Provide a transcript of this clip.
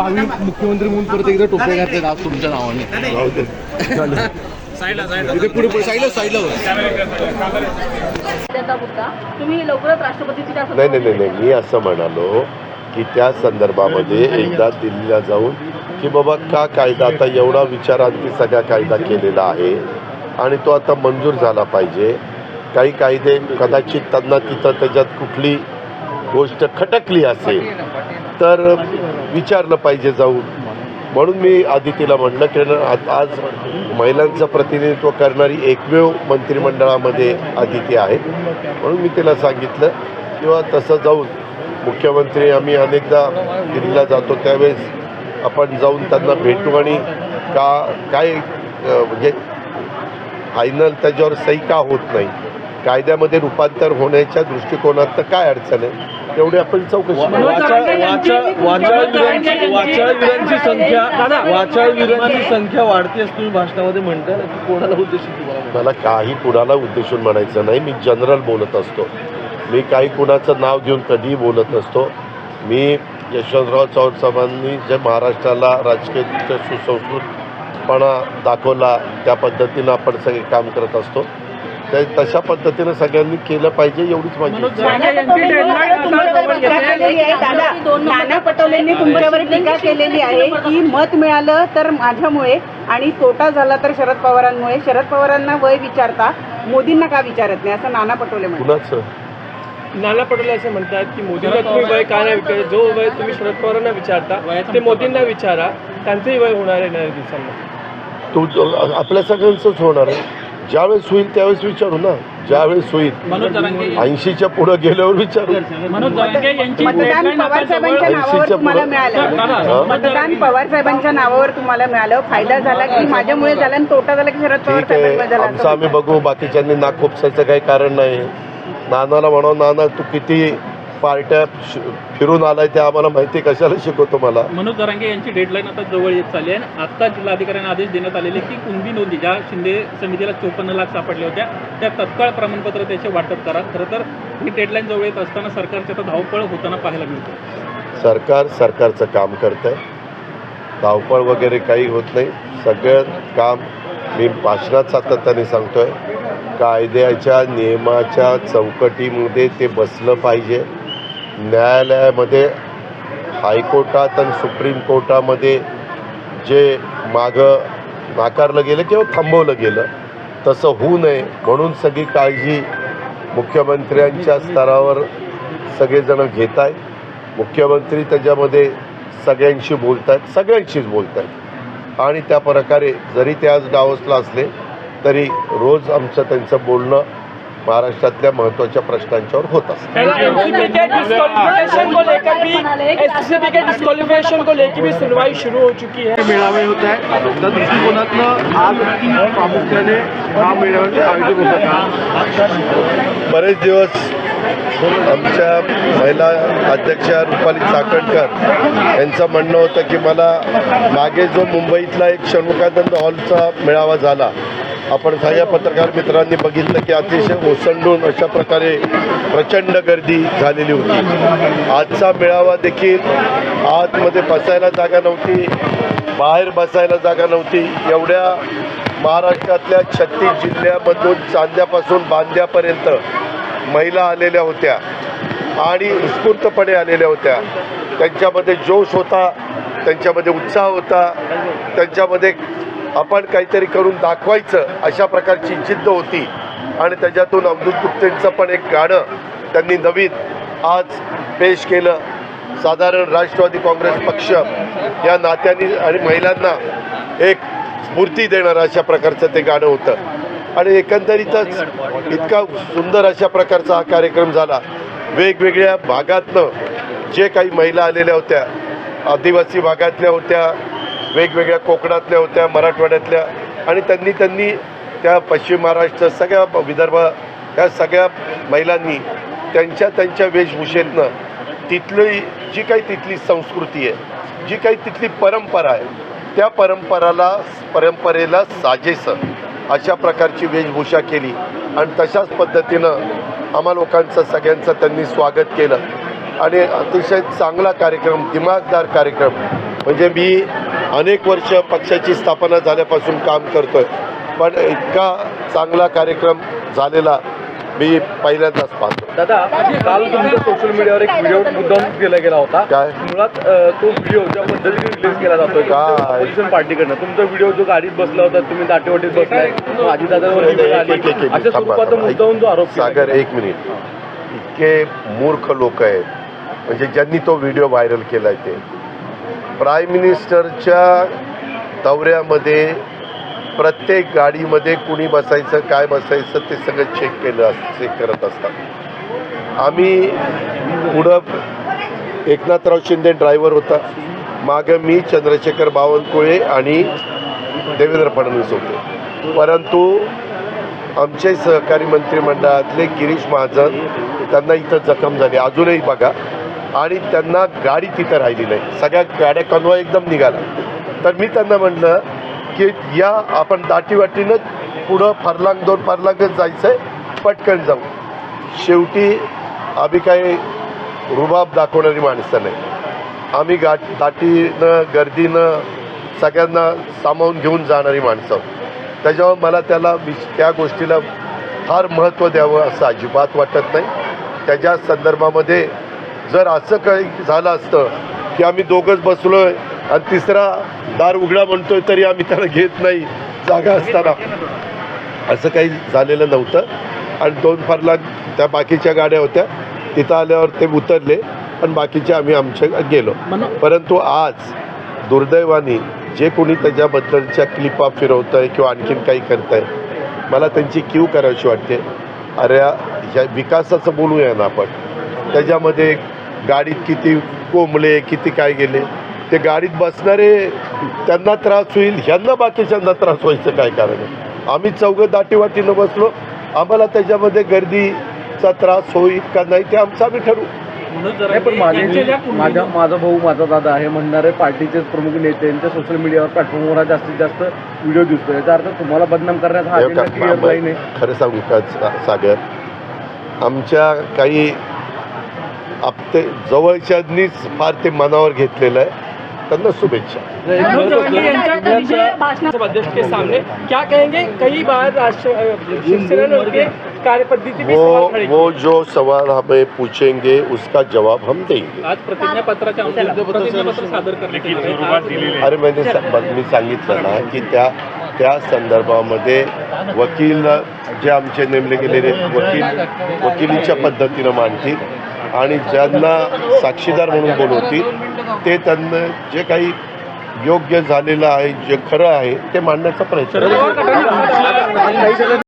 भावी मुख्यमंत्री म्हणून परत एकदा टोप्या घातल्यात आज तुमच्या नावाने. राहू दे. इथे पुढे पुढे साईडला साईडला वर. त्याचा मुद्दा. तुम्ही लवकरच राष्ट्रपतीची त्या नाही नाही नाही नाही. मी असं म्हणालो की त्या संदर्भामध्ये एकदा दिल्लीला जाऊन की बाबा का कायदा आता एवढा विचारांती सगळा कायदा केलेला आहे आणि तो आता मंजूर झाला पाहिजे? काही कायदे कदाचित त्यांना तिथं त्याच्यात कुठली गोष्ट खटकली असेल. तर विचारलं पाहिजे जाऊन. म्हणून मी आदितीला म्हणलं की आज आज महिलांचं प्रतिनिधित्व करणारी एकमेव मंत्रिमंडळामध्ये आदिती आहे. म्हणून मी तिला सांगितलं किंवा तसं जाऊन मुख्यमंत्री आम्ही अनेकदा दिल्लीला जातो त्यावेळेस आपण जाऊन त्यांना भेटू आणि का काय म्हणजे फायनल त्याच्यावर सही का होत नाही? कायद्यामध्ये रूपांतर होण्याच्या दृष्टिकोनात काय अडचण आहे? तेवढी आपण चौकशी. वाचाळवीरांची संख्या वाचाळवीरांची संख्या वाढते असं तुम्ही भाषणामध्ये म्हणता ना की कोणाला उद्देशून तुम्हाला मला काही कुणाला उद्देशून म्हणायचं नाही मी जनरल बोलत असतो मी काही कुणाचं नाव घेऊन कधीही बोलत नसतो मी यशवंतराव चव्हाण साहेबांनी जे महाराष्ट्राला राजकीय सुसंस्कृतपणा दाखवला त्या पद्धतीनं आपण सगळे काम करत असतो त्या तशा पद्धतीनं सगळ्यांनी केलं पाहिजे एवढीच माझी इच्छा आहे. दादा. नाना पटोलेंनी तुमच्यावर टीका केलेली आहे की मत मिळालं तर माझ्यामुळे आणि तोटा झाला तर शरद पवारांमुळे. शरद पवारांना वय विचारता मोदींना का विचारत नाही? असं नाना पटोले म्हणतात. नाना पटोले असं म्हणतात की मोदींना तुम्ही वय काय नाही विचार जो वय तुम्ही शरद पवारांना विचारता ते मोदींना विचारा. त्यांचंही वय होणार आहे दिवसांमध्ये. तो आपल्या सगळ्यांचंच होणार आहे. ज्यावेळेस होईल त्यावेळेस विचारू ना. ज्यावेळेस होईल. ऐंशीच्या पुढं गेल्यावर विचारू. मतदान पवार साहेबांच्या नावावर ऐंशीच्या तुम्हाला पुढं मिळालं हा? मतदान पवार साहेबांच्या नावावर तुम्हाला मिळालं. फायदा झाला की माझ्यामुळे झाला आणि तोटा झाला की शरद पवार ठीक आहे. साहेबांमुळे झाला. आमचं आम्ही बघू. बाकीच्यांनी नाक खोपसायचं काही कारण नाही. नानाला म्हणावं नाना तू किती पार्ट्या फिरून आलाय ते आम्हाला माहिती कशाला शिकवतो मला. मनोज जरांगे यांची डेडलाईन आता जवळ येत चालली आहे. आणि आता जिल्हाधिकाऱ्यांना आदेश देण्यात आलेले की कुणबी नोंदी ज्या शिंदे समितीला चोपन्न लाख सापडल्या होत्या त्या तत्काळ प्रमाणपत्र त्याचे वाटप करा. खरं तर ही डेडलाईन जवळ येत असताना सरकारची आता धावपळ होताना पाहायला मिळते. सरकार सरकारचं काम करत आहे धावपळ वगैरे काही होत नाही. सगळं काम मी भाषणात सातत्याने सांगतोय. कायद्याच्या नियमाच्या चौकटीमध्ये ते बसलं पाहिजे. न्यायालयामध्ये हायकोर्टात आणि सुप्रीम कोर्टामध्ये जे मागं नाकारलं गेलं किंवा थांबवलं गेलं तसं होऊ नये. म्हणून सगळी काळजी मुख्यमंत्र्यांच्या स्तरावर सगळेजण घेत आहेत मुख्यमंत्री त्याच्यामध्ये सगळ्यांशी बोलत आहेत सगळ्यांशीच बोलत आहेत आणि त्या प्रकारे जरी ते आज डावसला असले तरी रोज आमचं त्यांचं बोलणं महाराष्ट्रातल्या महत्त्वाच्या प्रश्नांच्यावर होत असतं डिस्कालिफिकेशन को लेकर भी एससीबी के डिस्कालिफिकेशन को लेकर भी सुनवाई शुरू हो चुकी है मेळावे होत आहे त्या दृष्टिकोनातनं आज प्रामुख्याने हा मेळाव्याचे आयोजन होत बरेच दिवस आमच्या महिला अध्यक्षा रुपाली चाकणकर यांचं म्हणणं होतं की मला मागे जो मुंबईतला एक शण्मुखानंद हॉलचा मेळावा झाला आपण सगळ्या पत्रकार मित्रांनी बघितलं की अतिशय ओसंडून अशा प्रकारे प्रचंड गर्दी झालेली होती. आजचा मेळावा देखील आतमध्ये बसायला जागा नव्हती बाहेर बसायला जागा नव्हती. एवढ्या महाराष्ट्रातल्या छत्तीस जिल्ह्यामधून चांद्यापासून बांद्यापर्यंत महिला आलेल्या होत्या आणि उत्स्फूर्तपणे आलेल्या होत्या. त्यांच्यामध्ये जोश होता त्यांच्यामध्ये उत्साह होता त्यांच्यामध्ये आपण काहीतरी करून दाखवायचं अशा प्रकारची जिद्द होती. आणि त्याच्यातून अब्दुल गुप्तेंचं पण एक गाणं त्यांनी नवीन आज पेश केलं. साधारण राष्ट्रवादी काँग्रेस पक्ष या नात्याने आणि महिलांना एक स्फूर्ती देणारं अशा प्रकारचं ते गाणं होतं. आणि एकंदरीतच इतका सुंदर अशा प्रकारचा हा कार्यक्रम झाला. वेगवेगळ्या भागातनं जे काही महिला आलेल्या होत्या आदिवासी भागातल्या होत्या वेगवेगळ्या कोकणातल्या होत्या मराठवाड्यातल्या. आणि त्यांनी त्यांनी त्या पश्चिम महाराष्ट्र सगळ्या विदर्भ या सगळ्या महिलांनी त्यांच्या त्यांच्या वेशभूषेतनं तिथली जी काही तिथली संस्कृती आहे जी काही तिथली परंपरा आहे त्या परंपराला परंपरेला साजेसं अशा प्रकारची वेशभूषा केली. आणि तशाच पद्धतीनं आम्हा लोकांचं सगळ्यांचं त्यांनी स्वागत केलं. आणि अतिशय चांगला कार्यक्रम दिमागदार कार्यक्रम. म्हणजे मी अनेक वर्ष पक्षाची स्थापना झाल्यापासून काम करतोय पण इतका चांगला कार्यक्रम झालेला मी पहिल्यांदाच पाहतो दादा काल तुमच्या सोशल मीडियावर एक व्हिडिओ मुद्दाम केला गेला होता काय? मुळात अ, तो व्हिडिओ ज्या पद्धतीने रिलीज केला जातोय काय? ऑपोजिशन पार्टीकडनं तुमचा व्हिडिओ जो गाडीत बसला होता तुम्ही दाटेवाटीत बसलाय अजितदादांवर एक- वेळ एक- आली. एक- एक- एक- अशा थांबा, स्वरूपाचा थांबा. मुद्दाहून जो आरोप केला सागर. एक मिनिट इतके मूर्ख लोक आहेत म्हणजे ज्यांनी तो व्हिडिओ व्हायरल केलाय ते प्राईम मिनिस्टरच्या दौऱ्यामध्ये प्रत्येक गाडीमध्ये कुणी बसायचं काय बसायचं ते सगळं चेक केलं अस- चेक करत असतात. आम्ही पुढं एकनाथराव शिंदे ड्रायव्हर होता. मागं मी चंद्रशेखर बावनकुळे आणि देवेंद्र फडणवीस होते. परंतु आमचे सहकारी मंत्रिमंडळातले गिरीश महाजन त्यांना इथं जखम झाली. अजूनही बघा आणि त्यांना गाडी तिथं राहिली नाही. सगळ्या गाड्या कन्वा एकदम निघाला तर मी त्यांना म्हटलं की या आपण दाटीवाटीनं पुढं फरलांग दोन फरलांगच जायचं आहे पटकन जाऊ. शेवटी आम्ही काही रुबाब दाखवणारी माणसं नाही. आम्ही गा दाटीनं गर्दीनं सगळ्यांना सामावून घेऊन जाणारी माणसं आहोत. त्याच्यावर मला त्याला विश त्या गोष्टीला फार महत्त्व द्यावं असं अजिबात वाटत नाही. त्याच्या संदर्भामध्ये जर असं काही झालं असतं की आम्ही दोघंच बसलो आहे आणि तिसरा दार उघडा म्हणतोय तरी आम्ही त्याला घेत नाही जागा असताना. असं काही झालेलं नव्हतं. आणि दोन फारला त्या बाकीच्या गाड्या होत्या. तिथं आल्यावर ते उतरले पण बाकीचे आम्ही आमच्या गेलो. परंतु आज दुर्दैवाने जे कोणी त्याच्याबद्दलच्या क्लिपा फिरवत आहे किंवा आणखीन काही करत आहे मला त्यांची क्यू करायची वाटते. अरे ह्या विकासाचं बोलूया ना आपण. त्याच्यामध्ये गाडीत किती कोंबले किती काय गेले ते गाडीत बसणारे त्यांना त्रास होईल ह्यांना बाकीच्यांना त्रास व्हायचं काय कारण आहे? आम्ही चौघं दाटीवाटीनं बसलो आम्हाला त्याच्यामध्ये गर्दीचा त्रास होईल का नाही ते आमचं आम्ही ठरवू. नाही, पण माझे यांच्या ज्या कुंडली- माझा माझा भाऊ माझा दादा आहे म्हणणारे पार्टीचे प्रमुख नेते यांच्या सोशल मीडियावर प्लॅटफॉर्मवर जास्तीत जास्त व्हिडिओ दिसतो याचा अर्थ तुम्हाला बदनाम करण्याचा हा हे क्लिअर आहे खरं सांगू का सागर? आमच्या काही आपते जवळच्यांनीच फार ते मनावर घेतलेलं आहे. त्यांना शुभेच्छा. मनोज जरांगे यांच्या विजय भाषण अध्यक्ष के सामने. क्या कहेंगे? कई बार राष्ट्र अ, शिवसेना ने उनके कार्यपद्धति पे वो सवाल खड़े किए। वो जो सवाल हमें पूछेंगे उसका जवाब हम देंगे। आज सादर करण्यात. आज अरे सा- मी सांगितलं ना की त्या त्या संदर्भामध्ये वकील जे आमचे नेमले गेलेले वकील वकिलीच्या पद्धतीनं मांडतील. आणि ज्यांना साक्षीदार म्हणून बोलवतील ते त्यांना जे काही योग्य झालेलं आहे जे खरं आहे ते मांडण्याचा प्रयत्न